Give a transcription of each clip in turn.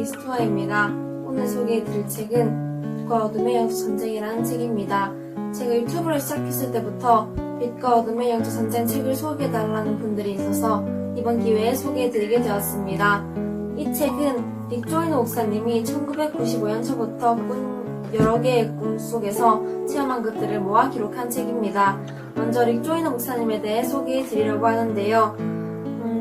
그리스토아입니다. 오늘 소개해드릴 책은 빛과 어둠의 영적 전쟁이라는 책입니다. 제가 유튜브를 시작했을 때부터 빛과 어둠의 영적 전쟁 책을 소개해달라는 분들이 있어서 이번 기회에 소개해드리게 되었습니다. 이 책은 릭 조이너 목사님이 1995년 초부터 꾼 여러 개의 꿈 속에서 체험한 것들을 모아 기록한 책입니다. 먼저 릭 조이너 목사님에 대해 소개해 드리려고 하는데요.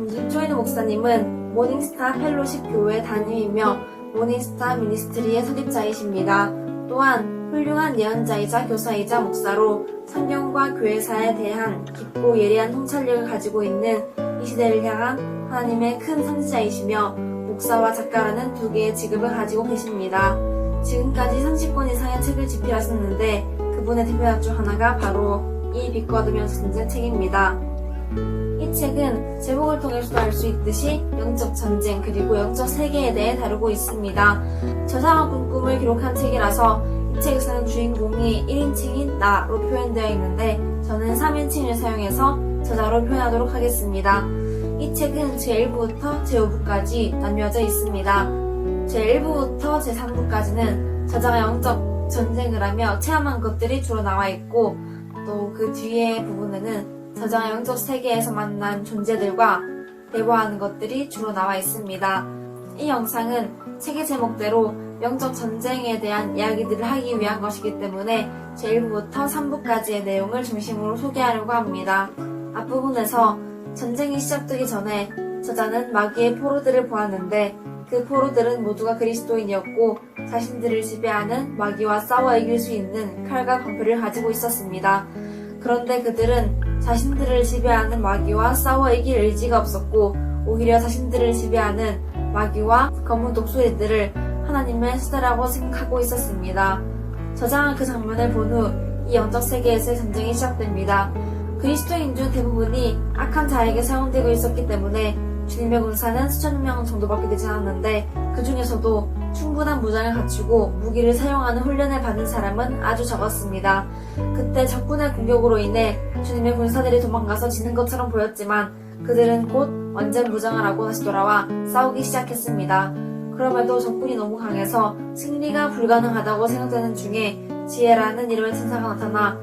조이너 목사님은 모닝스타 펠로십 교회 담임이며 모닝스타 미니스트리의 설립자이십니다. 또한 훌륭한 예언자이자 교사이자 목사로 성경과 교회사에 대한 깊고 예리한 통찰력을 가지고 있는 이 시대를 향한 하나님의 큰 선지자이시며 목사와 작가라는 두 개의 직업을 가지고 계십니다. 지금까지 30권 이상의 책을 집필하셨는데 그분의 대표작 중 하나가 바로 이 빛과 어둠의 전쟁 책입니다. 이 책은 제목을 통해서도 알 수 있듯이 영적 전쟁 그리고 영적 세계에 대해 다루고 있습니다. 꾼 꿈을 기록한 책이라서 이 책에서는 주인공이 1인칭인 나로 표현되어 있는데 저는 3인칭을 사용해서 저자로 표현하도록 하겠습니다. 이 책은 제1부부터 제5부까지 나뉘어져 있습니다. 제1부부터 제3부까지는 저자가 영적 전쟁을 하며 체험한 것들이 주로 나와 있고 또 그 뒤에 부분에는 저자가 영적 세계에서 만난 존재들과 대화하는 것들이 주로 나와 있습니다. 이 영상은 책의 제목대로 영적 전쟁에 대한 이야기들을 하기 위한 것이기 때문에 제1부부터 3부까지의 내용을 중심으로 소개하려고 합니다. 앞부분에서 전쟁이 시작되기 전에 저자는 마귀의 포로들을 보았는데 그 포로들은 모두가 그리스도인이었고 자신들을 지배하는 마귀와 싸워 이길 수 있는 칼과 방패를 가지고 있었습니다. 그런데 그들은 자신들을 지배하는 마귀와 싸워 이길 의지가 없었고 오히려 자신들을 지배하는 마귀와 검은 독수리들을 하나님의 수다라고 생각하고 있었습니다. 저장은 그 장면을 본 후 이 영적 세계에서의 전쟁이 시작됩니다. 그리스도인 중 대부분이 악한 자에게 사용되고 있었기 때문에 주님의 군사는 수천 명 정도밖에 되지 않았는데 그 중에서도 충분한 무장을 갖추고 무기를 사용하는 훈련을 받은 사람은 아주 적었습니다. 그때 적군의 공격으로 인해 주님의 군사들이 도망가서 지는 것처럼 보였지만 그들은 곧 완전 무장을 하고 다시 돌아와 싸우기 시작했습니다. 그럼에도 적군이 너무 강해서 승리가 불가능하다고 생각되는 중에 지혜라는 이름의 천사가 나타나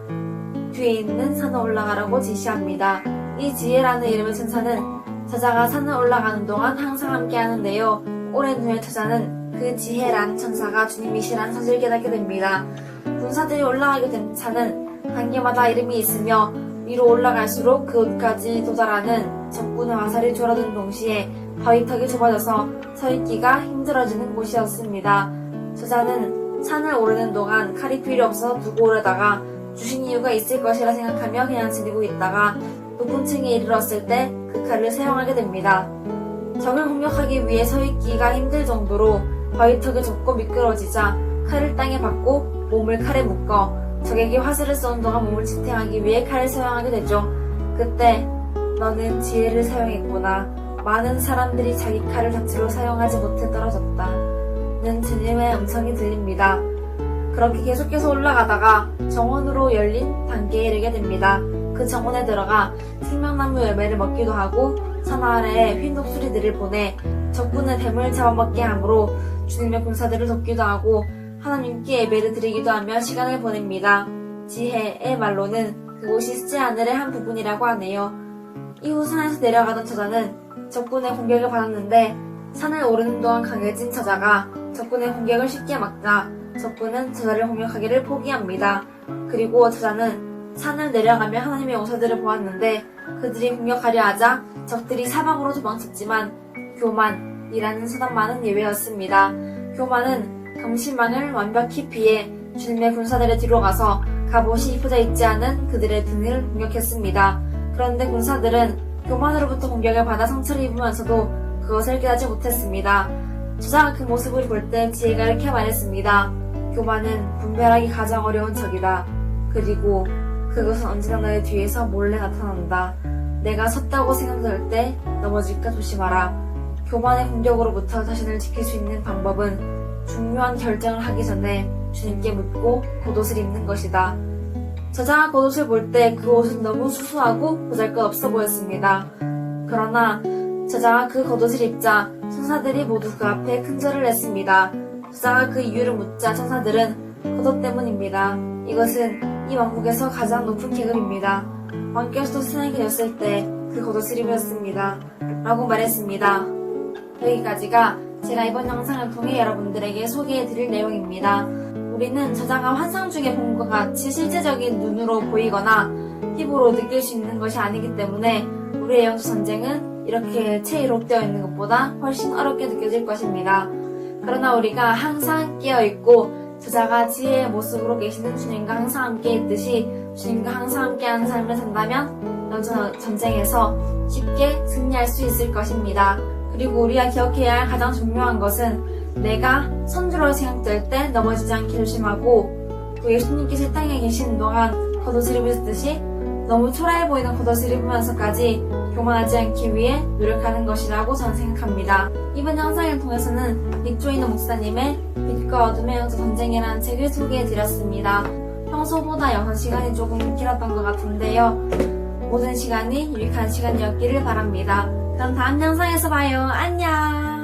뒤에 있는 산에 올라가라고 지시합니다. 이 지혜라는 이름의 천사는 저자가 산을 올라가는 동안 항상 함께 하는데요. 오랜 후에 저자는 그 지혜라는 천사가 주님이시라는 사실을 깨닫게 됩니다. 군사들이 올라가게 된 산은 단계마다 이름이 있으며 위로 올라갈수록 그 옷까지 도달하는 적군의 화살이 줄어든 동시에 바위턱이 좁아져서 서 있기가 힘들어지는 곳이었습니다. 저자는 산을 오르는 동안 칼이 필요 없어서 두고 오르다가 주신 이유가 있을 것이라 생각하며 그냥 지니고 있다가 높은 층에 이르렀을 때 그 칼을 사용하게 됩니다. 적을 공격하기 위해 서 있기가 힘들 정도로 바위턱이 좁고 미끄러지자 칼을 땅에 박고 몸을 칼에 묶어 적에게 화살을 쏘는 동안 몸을 지탱하기 위해 칼을 사용하게 되죠. 그때 너는 지혜를 사용했구나. 많은 사람들이 자기 칼을 자체로 사용하지 못해 떨어졌다. 는 주님의 음성이 들립니다. 그렇게 계속해서 올라가다가 정원으로 열린 단계에 이르게 됩니다. 그 정원에 들어가 생명나무 열매를 먹기도 하고 산 아래에 흰 독수리들을 보내 적군의 뱀을 잡아먹게 함으로 주님의 군사들을 돕기도 하고 하나님께 예배를 드리기도 하며 시간을 보냅니다. 지혜의 말로는 그곳이 숫제 하늘의 한 부분이라고 하네요. 이후 산에서 내려가던 저자는 적군의 공격을 받았는데 산을 오르는 동안 강해진 저자가 적군의 공격을 쉽게 막자 적군은 저자를 공격하기를 포기합니다. 그리고 저자는 산을 내려가며 하나님의 용사들을 보았는데 그들이 공격하려 하자 적들이 사방으로 도망쳤지만 교만이라는 사단만은 예외였습니다. 교만은 감시망을 완벽히 피해 주님의 군사들의 뒤로 가서 갑옷이 입혀져 있지 않은 그들의 등을 공격했습니다. 그런데 군사들은 교만으로부터 공격을 받아 상처를 입으면서도 그것을 깨닫지 못했습니다. 저자가 그 모습을 볼 때 지혜가 이렇게 말했습니다. 교만은 분별하기 가장 어려운 적이다. 그리고 그것은 언제나 너의 뒤에서 몰래 나타난다. 내가 섰다고 생각될 때 넘어질까 조심하라. 교만의 공격으로부터 자신을 지킬 수 있는 방법은 중요한 결정을 하기 전에 주님께 묻고 겉옷을 입는 것이다. 저자가 겉옷을 볼 때 그 옷은 너무 수수하고 보잘것 없어 보였습니다. 그러나 저자가 그 겉옷을 입자 천사들이 모두 그 앞에 큰절을 했습니다. 저자가 그 이유를 묻자 천사들은 겉옷 때문입니다. 이것은 이 왕국에서 가장 높은 계급입니다. 왕께서도 세상에 계셨을 때 그 겉옷을 입으셨습니다. 라고 말했습니다. 여기까지가 제가 이번 영상을 통해 여러분들에게 소개해드릴 내용입니다. 우리는 저자가 환상 중에 본 것 같이 실제적인 눈으로 보이거나 피부로 느낄 수 있는 것이 아니기 때문에 우리의 영적 전쟁은 이렇게 체이롭되어 있는 것보다 훨씬 어렵게 느껴질 것입니다. 그러나 우리가 항상 깨어있고 저자가 지혜의 모습으로 계시는 주님과 항상 함께 있듯이 주님과 항상 함께하는 삶을 산다면 영적 전쟁에서 쉽게 승리할 수 있을 것입니다. 그리고 우리가 기억해야 할 가장 중요한 것은 내가 선주로 생각될 때 넘어지지 않게 조심하고 또 예수님께서 이 땅에 계신 동안 겉옷을 입으셨듯이 너무 초라해 보이는 겉옷을 입으면서까지 교만하지 않기 위해 노력하는 것이라고 저는 생각합니다. 이번 영상을 통해서는 닉조이너 목사님의 빛과 어둠의 영적 전쟁이라는 책을 소개해드렸습니다. 평소보다 영상 시간이 조금 길었던 것 같은데요. 모든 시간이 유익한 시간이었기를 바랍니다. 그럼 다음 영상에서 봐요. 안녕!